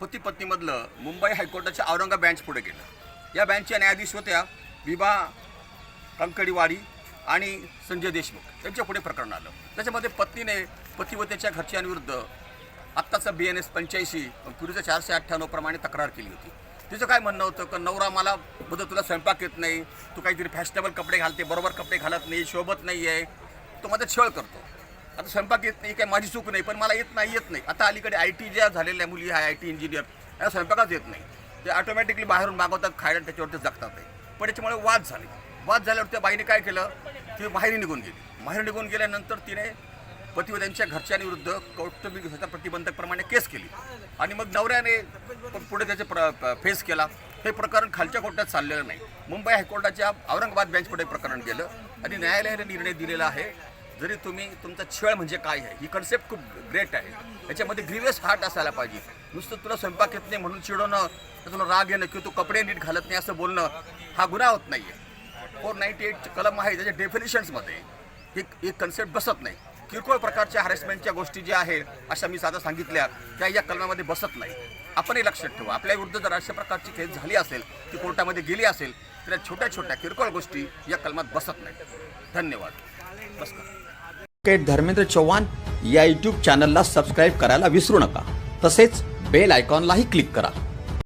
पती पत्नीमधलं मुंबई हायकोर्टाच्या औरंगा बँच पुढे गेलं. या बेंचच्या न्यायाधीश होत्या विभा कंकडीवाडी आणि संजय देशमुख. यांच्या पुढे प्रकरण आलं. त्याच्यामध्ये पत्नीने पती व त्याच्या घरच्यांविरुद्ध आत्ताचा बी एन एस पंच्याऐंशी पूर्वीचा चारशे अठ्ठ्याण्णव प्रमाणे तक्रार केली होती. तिचं काय म्हणणं होतं? की नवरा मला बघ तुला स्वयंपाक येत नाही. तू काहीतरी फॅशनेबल कपडे घालते. बरोबर कपडे घालत नाही. शोभत नाही आहे तो माझा छळ करतो. आता स्वयंपाक येत नाही काय माझी चूक नाही पण मला येत नाही येत नाही. आता अलीकडे आय टी ज्या झालेल्या मुली आहे आय टी इंजिनियर या स्वयंपाकच येत नाही. ते ऑटोमॅटिकली बाहेरून मागवतात खायला त्याच्यावरती जगतात नाही पण त्याच्यामुळे वाद झाले. वाद झाल्यावर त्या बाईने काय केलं? ती बाहेर निघून गेली. बाहेर निघून गेल्यानंतर तिने पती व त्यांच्या घरच्यांविरुद्ध कौटुंबिक हिंसा प्रतिबंधकप्रमाणे केस केली. आणि मग नवऱ्याने पुढे त्याचे प्र फेस केला. हे प्रकरण खालच्या कोर्टात चाललेलं नाही. मुंबई हायकोर्टाच्या औरंगाबाद बेंचपुढे प्रकरण गेलं. आणि न्यायालयाने निर्णय दिलेला आहे. जरी तुम्ही तुमचा छळ म्हणजे काय आहे ही कन्सेप्ट खूप ग्रेट आहे. याच्यामध्ये ग्रीवियस हार्ट असायला पाहिजे. नुसतं तुला स्वयंपाक येत नाही म्हणून चिडवणं तुला राग येणं किंवा तू कपडे नीट घालत नाही असं बोलणं हा गुन्हा होत नाही आहे फोर नाईन्टी एट कलम आहे त्याच्या डेफिनेशन्समध्ये ही ही कन्सेप्ट बसत नाही. किरकोळ प्रकारच्या हॅरेसमेंटच्या गोष्टी ज्या आहेत अशा मी साधा सांगितल्या त्या या कलमामध्ये बसत नाही. आपणही लक्षात ठेवू आपल्या विरुद्ध जर अशा प्रकारची केस झाली असेल ती कोर्टामध्ये गेली असेल तर या छोट्या छोट्या किरकोळ गोष्टी या कलमात बसत नाही धन्यवाद. नमस्कार धर्मेंद्र चव्हाण या यूट्यूब चॅनलला सबस्क्राईब करायला विसरू नका. तसेच बेल आयकॉनलाही क्लिक करा.